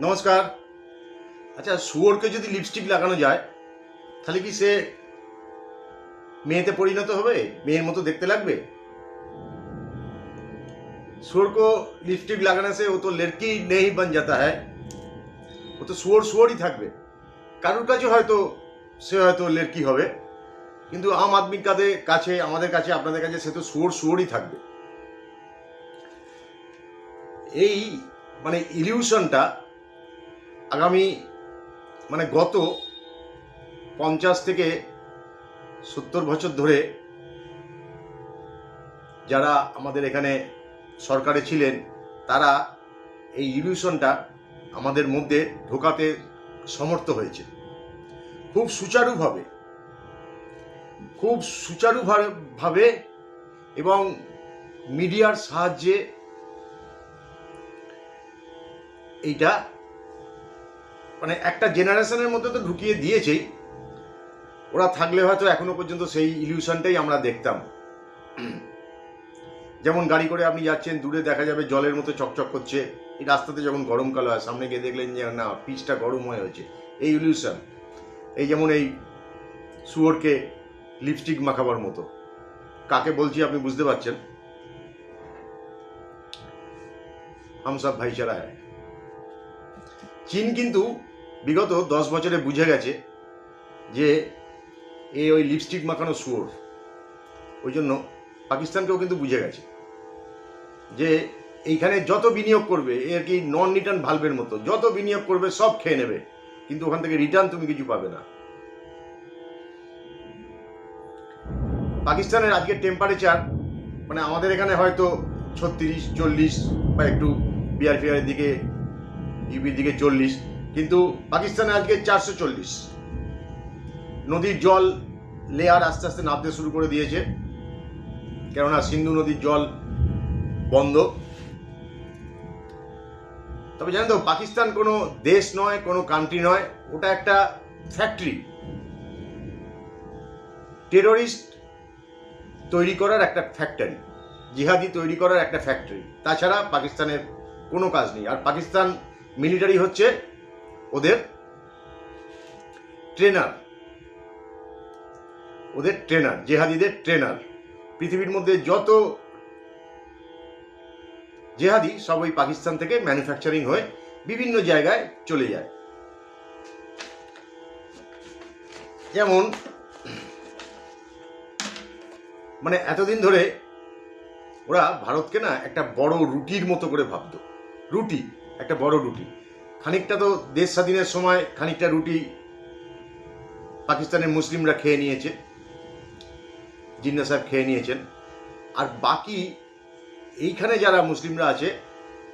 নমস্কার আচ্ছা শুয়োরকে যদি লিপস্টিক লাগানো যায় তাহলে কি সে মেয়েতে পরিণত হবে মেয়ের মতো দেখতে লাগবে শুয়োর को लिपस्टिक लगाने से वो तो लड़की नहीं बन जाता है ও তো শুয়োর শুয়োরই থাকবে কারুর কাছে হয়তো সে হয়তো লড়কি হবে কিন্তু আম আদমির কাছে কাছে আমাদের কাছে আপনাদের কাছে সে তো শুয়োর শুয়োরই থাকবে এই মানে ইলিউশনটা আগামী মানে গত পঞ্চাশ থেকে সত্তর বছর ধরে যারা আমাদের এখানে সরকারে ছিলেন, তারা এই ইলিউশনটা আমাদের মধ্যে ঢোকাতে সমর্থ হয়েছে। খুব সুচারুভাবে খুব সুচারুভাবে এবং মিডিয়ার সাহায্যে এইটা মানে একটা জেনারেশনের মধ্যে তো ঢুকিয়ে দিয়েছেই। ওরা থাকলে হয়তো এখনও পর্যন্ত সেই ইলিউশনটাই আমরা দেখতাম। যেমন গাড়ি করে আপনি যাচ্ছেন, দূরে দেখা যাবে জলের মতো চকচক করছে। এই রাস্তাতে যখন গরমকাল হয়, সামনে গিয়ে দেখলেন যে, না, পিচটা গরম হয়ে হয়েছে এই ইলিউশন, এই যেমন এই শুয়োরকে লিপস্টিক মাখাবার মতো। কাকে বলছি আপনি বুঝতে পারছেন? হামসাব ভাইচারা চীন কিন্তু বিগত দশ বছরে বুঝে গেছে যে এ ওই লিপস্টিক মাখানো শুয়োর। ওই জন্য পাকিস্তানকেও কিন্তু বুঝে গেছে যে এইখানে যত বিনিয়োগ করবে, এ আর কি নন রিটার্ন ভালভের মতো, যত বিনিয়োগ করবে সব খেয়ে নেবে। কিন্তু ওখান থেকে রিটার্ন তুমি কিছু পাবে না। পাকিস্তানের আজকের টেম্পারেচার মানে আমাদের এখানে হয়তো ছত্রিশ, চল্লিশ বা একটু বিয়ার ফিয়ারের দিকে ইউপির দিকে চল্লিশ। কিন্তু পাকিস্তানে আজকে চারশো চল্লিশ। নদীর জল লেয়ার আস্তে আস্তে নামতে শুরু করে দিয়েছে। কেননা সিন্ধু নদীর জল বন্ধ। তবে জানেন তো, পাকিস্তান কোনো দেশ নয়, কোনো কান্ট্রি নয়, ওটা একটা ফ্যাক্টরি টেরোরিস্ট তৈরি করার একটা ফ্যাক্টরি জিহাদি তৈরি করার একটা ফ্যাক্টরি তাছাড়া পাকিস্তানের কোনো কাজ নেই। আর পাকিস্তান মিলিটারি হচ্ছে ওদের ট্রেনার ওদের ট্রেনার জেহাদিদের ট্রেনার পৃথিবীর মধ্যে যত জেহাদি সব ওই পাকিস্তান থেকে ম্যানুফ্যাকচারিং হয়ে বিভিন্ন জায়গায় চলে যায়। যেমন মানে এতদিন ধরে ওরা ভারতকে না একটা বড় রুটির মতো করে ভাবতো। রুটি, একটা বড় রুটি। খানিকটা তো দেশ স্বাধীনের সময় খানিকটা রুটি পাকিস্তানের মুসলিমরা খেয়ে নিয়েছে, জিন্না সাহেব খেয়ে নিয়েছেন। আর বাকি এইখানে যারা মুসলিমরা আছে,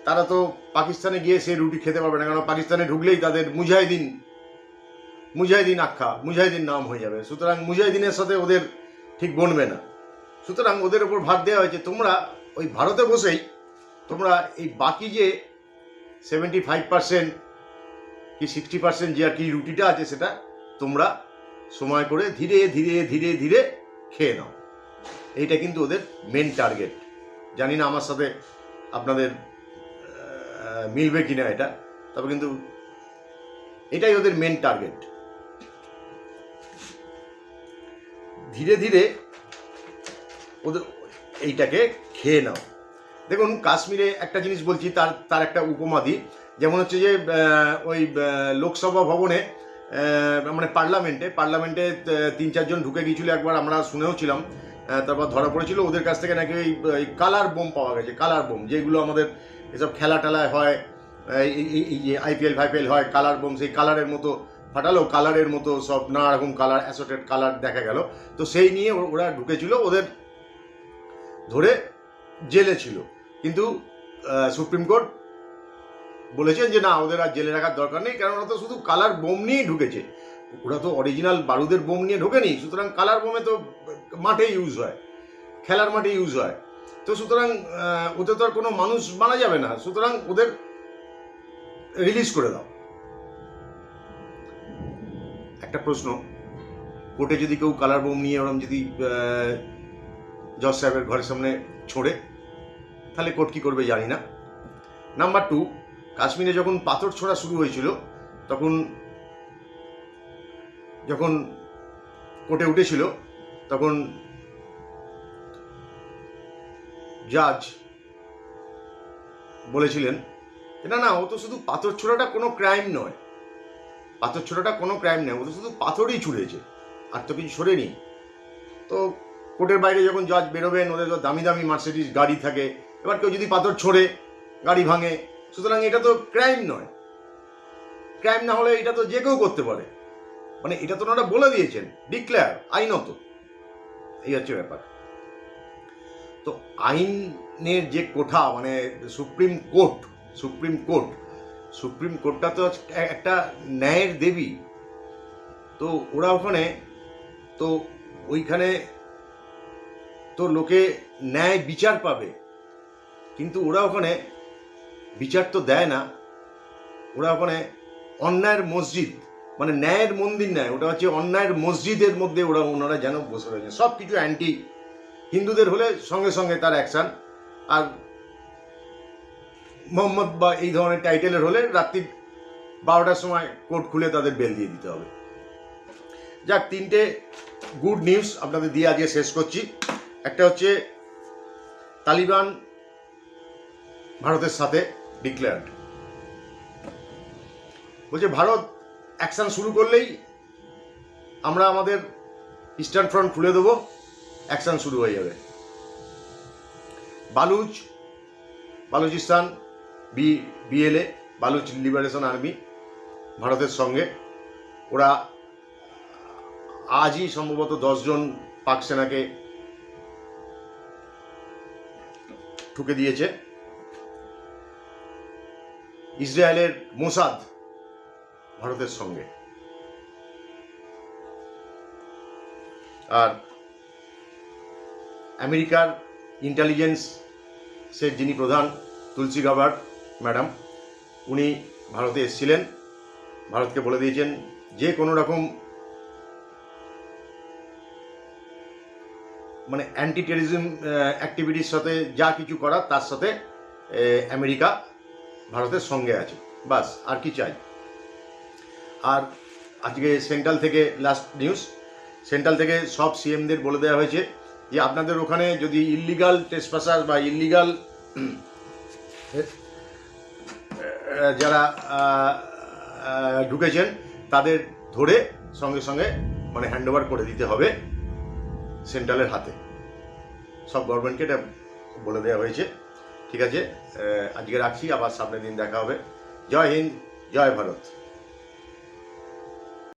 তারা তো পাকিস্তানে গিয়ে সেই রুটি খেতে পারবে না, কারণ পাকিস্তানে ঢুকলেই তাদের মুজাহিদিন মুজাহিদিন আখ্যা, মুজাহিদিন নাম হয়ে যাবে। সুতরাং মুজাহিদিনের সাথে ওদের ঠিক বনবে না। সুতরাং ওদের ওপর ভার দেওয়া হয়েছে। তোমরা ওই ভারতে বসেই তোমরা এই বাকি যে সেভেন্টি ফাইভ পার্সেন্ট কি সিক্সটি পার্সেন্ট যে আর কি রুটিটা আছে সেটা তোমরা সময় করে ধীরে ধীরে ধীরে ধীরে খেয়ে নাও। এইটা কিন্তু ওদের মেন টার্গেট জানি না আমার সাথে আপনাদের মিলবে কিনা এটা, তবে কিন্তু এটাই ওদের মেন টার্গেট ধীরে ধীরে ওদের এইটাকে খেয়ে নাও। দেখুন, কাশ্মীরে একটা জিনিস বলছি, তার তার একটা উপমা দিই যেমন হচ্ছে যে ওই লোকসভা ভবনে মানে পার্লামেন্টে পার্লামেন্টে তিন চারজন ঢুকে গিয়েছিল একবার, আমরা শুনেও ছিলাম। তারপর ধরা পড়েছিল, ওদের কাছ থেকে নাকি ওই কালার বোম পাওয়া গেছে, কালার বোম, যেগুলো আমাদের এসব খেলা টেলায় হয় আইপিএল ফাইপিএল হয়, কালার বোম, সেই কালারের মতো ফাটালো, কালারের মতো সব নানা রকম কালার, অ্যাসোটেড কালার দেখা গেল। তো সেই নিয়ে ওরা ঢুকেছিল, ওদের ধরে জেলে ছিল। কিন্তু সুপ্রিম কোর্ট বলেছেন যে না ওদের আর জেলে রাখার দরকার নেই, কারণ ওরা তো শুধু কালার বোম নিয়েই ঢুকেছে। ওরা তো অরিজিনাল বারুদের বোম নিয়ে ঢোকেনি, সুতরাং কালার বোমে তো মাঠে ইউজ হয়, খেলার মাঠে ইউজ হয়। তো সুতরাং ওতে তো আর কোনো মানুষ মারা যাবে না, সুতরাং ওদের রিলিজ করে দাও। একটা প্রশ্ন, কোর্টে যদি কেউ কালার বোম নিয়ে ওরম যদি জজ সাহেবের ঘরের সামনে ছোড়ে তাহলে কোর্ট কি করবে জানি না। নাম্বার টু কাশ্মীরে যখন পাথর ছোড়া শুরু হয়েছিল, তখন যখন কোর্টে উঠেছিল, তখন জাজ বলেছিলেন না না, ও তো শুধু পাথর ছোড়াটা কোনো ক্রাইম নয়। পাথর ছোড়াটা কোনো ক্রাইম নয়, ও তো শুধু পাথরই ছুঁড়েছে, আর তো কিছু ছড়েনি। তো কোর্টের বাইরে যখন জাজ বেরোবেন, ওদের তো দামি দামি মার্সিডিস গাড়ি থাকে এবার কেউ যদি পাথর ছোড়ে, গাড়ি ভাঙে, সুতরাং এটা তো ক্রাইম নয়। ক্রাইম না হলে এটা তো যে কেউ করতে পারে। মানে এটা তো ওনারা বলে দিয়েছেন ডিক্লেয়ার আইনত। এই হচ্ছে ব্যাপার। তো আইনের যে কোঠা মানে supreme court supreme court, supreme কোর্টটা তো একটা ন্যায়ের দেবী। তো ওরা ওখানে, তো ওইখানে তো লোকে ন্যায় বিচার পাবে। কিন্তু ওরা ওখানে বিচার তো দেয় না। ওরা ওখানে অন্যায়ের মসজিদ মানে ন্যায়ের মন্দির নেয়। ওটা হচ্ছে অন্যায়ের মসজিদের মধ্যে ওরা ওনারা যেন বসে রয়েছে। সব কিছু অ্যান্টি হিন্দুদের হলে সঙ্গে সঙ্গে তার অ্যাকশন আর মোহাম্মদ বা এই ধরনের টাইটেলের হলে রাত্রি বারোটার সময় কোর্ট খুলে তাদের বেল দিয়ে দিতে হবে। যাক, তিনটে গুড নিউজ আপনাদের দিয়ে আজকে শেষ করছি। একটা হচ্ছে তালিবান ভারতের সাথে ডিক্লেয়ার্ড বলছে, ভারত অ্যাকশন শুরু করলেই আমরা আমাদের ইস্টার্ন ফ্রন্ট খুলে দেবো অ্যাকশন শুরু হয়ে যাবে। Baloch, Balochistan, B, BLA, Baloch Liberation Army ভারতের সঙ্গে। ওরা আজই সম্ভবত দশজন পাক সেনাকে ঠুকে দিয়েছে। ইসরায়েলের মোসাদ ভারতের সঙ্গে। আর আমেরিকার ইন্টেলিজেন্সের যিনি প্রধান, তুলসী গাবার্ড ম্যাডাম, উনি ভারতে এসেছিলেন। ভারতকে বলে দিয়েছেন, যে কোনো রকম মানে অ্যান্টি টেরিজম অ্যাক্টিভিটির সাথে যা কিছু করার, তার সাথে আমেরিকা ভারতের সঙ্গে আছে। বাস, আর কি চাই? আর আজকে সেন্ট্রাল থেকে লাস্ট নিউজ সেন্ট্রাল থেকে সব সিএমদের বলে দেওয়া হয়েছে যে আপনাদের ওখানে যদি ইলিগাল টেসপাসার বা ইলিগাল যারা ঢুকেছেন, তাদের ধরে সঙ্গে সঙ্গে মানে হ্যান্ডওভার করে দিতে হবে সেন্ট্রালের হাতে। সব গভর্নমেন্টকে এটা বলে দেওয়া হয়েছে। ঠিক আছে? আজকে রাখছি আবার সামনের দিন দেখা হবে। জয় হিন্দ জয় ভারত।